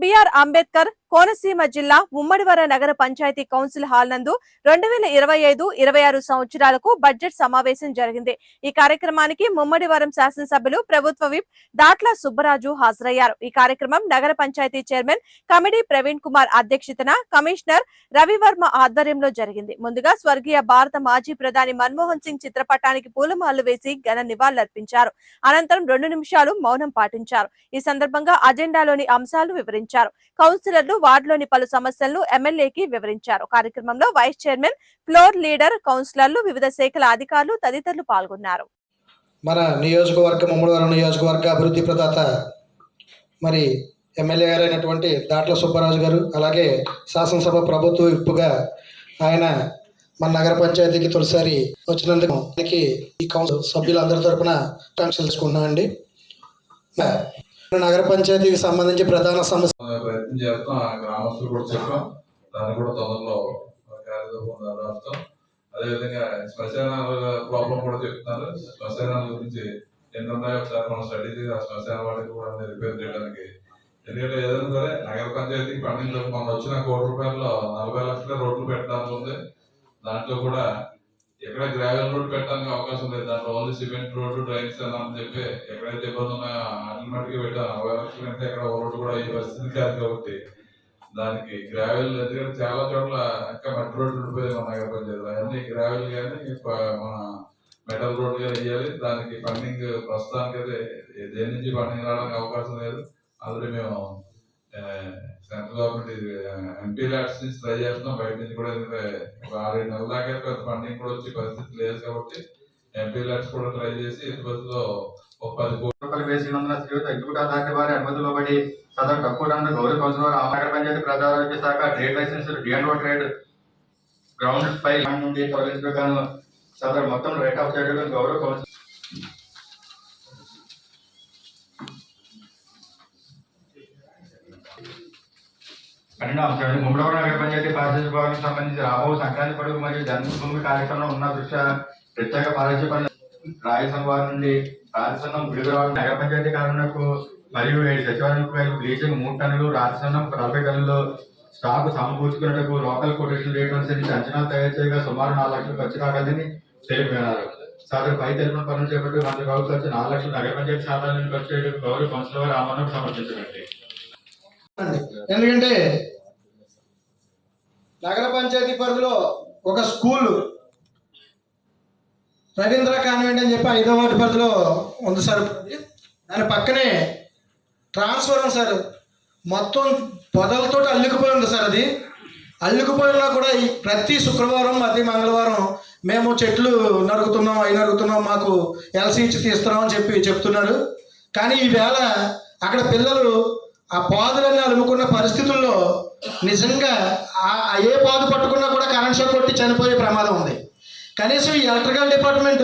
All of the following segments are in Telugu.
बी आर अंबेडकर కోనసీమ జిల్లా ఉమ్మడివర నగర పంచాయతీ కౌన్సిల్ హాల్ నందు రెండు వేల ఇరవై ఐదు ఇరవై ఆరు సంవత్సరాలకు బడ్జెట్ సమావేశం జరిగింది. ఈ కార్యక్రమానికి ముమ్మడివరం శాసనసభ్యులు ప్రభుత్వ విప్ దాట్ల సుబ్బరాజు హాజరయ్యారు. ఈ కార్యక్రమం నగర పంచాయతీ చైర్మన్ కమిటీ ప్రవీణ్ కుమార్ అధ్యక్షతన కమిషనర్ రవివర్మ ఆధ్వర్యంలో జరిగింది. ముందుగా స్వర్గీయ భారత మాజీ ప్రధాని మన్మోహన్ సింగ్ చిత్రపటానికి పూలమాలలు వేసి ఘన నివాళులర్పించారు. అనంతరం రెండు నిమిషాలు మౌనం పాటించారు. ఈ సందర్భంగా అజెండాలోని అంశాలు వివరించారు. కౌన్సిలర్లు వార్డులోని పలు సమస్యలను ఎమ్మెల్యేకి వివరించారు. కార్యక్రమంలో వైస్ చైర్మన్ ఫ్లోర్ లీడర్ కౌన్సిలర్లు వివిధ శాఖల అధికారులు తదితరులు పాల్గొన్నారు. మన నియోజకవర్గ ముమ్మడివరం నియోజకవర్గ అభివృద్ధి ప్రదాత మరి ఎమ్మెల్యే గారైనటువంటి దాట్ల సుబ్బరాజు గారు అలాగే శాసనసభ ప్రభుత్వ విప్పుగా ఆయన మన నగర పంచాయతీకి తొలిసారి వచ్చినందుకు ఆయనకి ఈ కౌన్సిల్ సభ్యులందరి తరపున ఆకాంక్షలు తెలుసుకుంటున్నామండి. నగర పంచాయతీకి సంబంధించి ప్రధాన సమస్య ప్రయత్నం చేస్తాం. ఆ గ్రామస్తులు కూడా చెప్పాం. దాన్ని కూడా తొందరలో రాస్తాం. అదేవిధంగా శ్మశానాల ప్రాబ్లం కూడా చెప్తున్నారు. శ్మశానాల గురించి ఎన్ని ఉన్నాయో ఒకసారి మనం స్టడీ చేసి ఆ శ్మశాన వాటికి కూడా రిపేర్ చేయడానికి ఎందుకంటే ఏదైనా సరే నగర పంచాయతీకి పన్నెండు మన వచ్చిన కోటి రూపాయల్లో నలభై లక్షల రోడ్లు పెట్టడానికి ఉంది. దాంట్లో కూడా ఎక్కడ గ్రావెల్ రోడ్ పెట్టడానికి అవకాశం లేదు. దాంట్లో ఓన్లీ సిమెంట్ రోడ్డు డ్రైన్స్ అని చెప్పి ఎక్కడైతే ఇబ్బంది ఉన్నాయో అన్ని మటుకు పెట్టాను అరవై లక్షలు అంటే ఎక్కడ రోడ్డు కూడా ఈ పరిస్థితి కాదు కాబట్టి దానికి గ్రావెల్ ఎందుకంటే చాలా చోట్ల ఇంకా మట్టి రోడ్లు ఉండిపోయింది మన నగర పంచాయతీలో అన్ని గ్రావెల్ కానీ మన మెటల్ రోడ్ కానీ వేయాలి. దానికి ఫండింగ్ ప్రస్తుతానికి అయితే దేని నుంచి ఫండింగ్ రావడానికి అవకాశం లేదు. ఆల్రెడీ మేము సెంట్రల్ గవర్నమెంట్ ఎంపీ ల్యాడ్స్ నుంచి ట్రై చేస్తున్నాం. బయట నుంచి కూడా ఎందుకంటే ఒక ఆరేడు నెలల దాకా పెద్ద ఫండింగ్ కూడా వచ్చే పరిస్థితి లేదు కాబట్టి ఎంపీ ల్యాడ్స్ కూడా ట్రై చేసి ఎట్టి బస్సులో ఒక పది కోట్లు రూపాయలు వేసి ఎగ్జిక్యూటివ్ అథారిటీ వారి అనుమతిలో బడి సదరు తక్కువ గౌరవ కౌన్సిల్ వారు నగర పంచాయతీ ప్రజారోగ్య శాఖ trade license DNO trade ground పై నుండి తొలగించడం సదరు మొత్తం రేట్ ఆఫ్ చేయడం గౌరవ కౌన్సిల్ పన్నెండు అంశాలు గుమ్మడవరం నగర పంచాయతీ పారిశుద్ధ్య విభాగానికి సంబంధించి రాబో సంక్రాంతి పండుగ మరియు జన్మభూమి కార్యక్రమంలో ఉన్న దృష్ట్యా ప్రత్యేక పారిశుద్ధ్య పనులు రాయసం వారి నుండి రాజసన్నం విడుదల నగర పంచాయతీ కారణకు మరియు ఏడు సచివాలయాలకు బ్లీచింగ్ మూడు టన్నులు రాజసన్నం నలభై టన్నులు స్టాక్ సమకూర్చుకున్నట్టు లోకల్ కొటేషన్ రేట్ అనుసరించి అంచనా తయారు చేయగా సుమారు నాలుగు లక్షలు ఖర్చు కాగలని తెలిపారు సదరు పై తెలిపిన పనులు చేపట్టి మంత్రి రూపాయలు ఖర్చు నాలుగు లక్షలు నగర పంచాయతీ సాధారణ ఖర్చు చేయడం గౌరవ కౌన్సిలర్ వారి ఆమోదం ఎందుకంటే నగర పంచాయతీ పరిధిలో ఒక స్కూల్ రవీంద్ర కాన్వెంట్ అని చెప్పి ఐదో వార్డు పరిధిలో ఉంది సార్. దాని పక్కనే ట్రాన్స్ఫర్ సార్. మొత్తం పొదలతో అల్లుకుపోయి ఉంది సార్ అది. అల్లుకుపోయినా కూడా ప్రతి శుక్రవారం ప్రతి మంగళవారం మేము చెట్లు నరుకుతున్నాం అవి నరుకుతున్నాం మాకు ఎల్సీ ఇచ్చి తీస్తున్నాం అని చెప్పి చెప్తున్నారు. కానీ ఈవేళ అక్కడ పిల్లలు ఆ పాదులన్నీ అలుముకున్న పరిస్థితుల్లో నిజంగా ఆ- ఏ పాదు పట్టుకున్నా కూడా కరెంట్ షాక్ కొట్టి చనిపోయే ప్రమాదం ఉంది. కనీసం ఈ ఎలక్ట్రికల్ డిపార్ట్మెంట్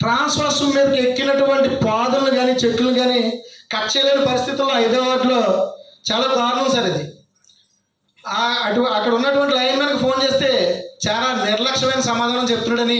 ట్రాన్స్ఫర్స్ మీదకి ఎక్కినటువంటి పాదులను కానీ చెట్లను కానీ కట్ చేయలేని పరిస్థితుల్లో హైదరాబాద్లో చాలా దారుణం సార్ ఇది. అటు అక్కడ ఉన్నటువంటి లైన్ మ్యాన్కి ఫోన్ చేస్తే చాలా నిర్లక్ష్యమైన సమాధానం చెప్తున్నాడని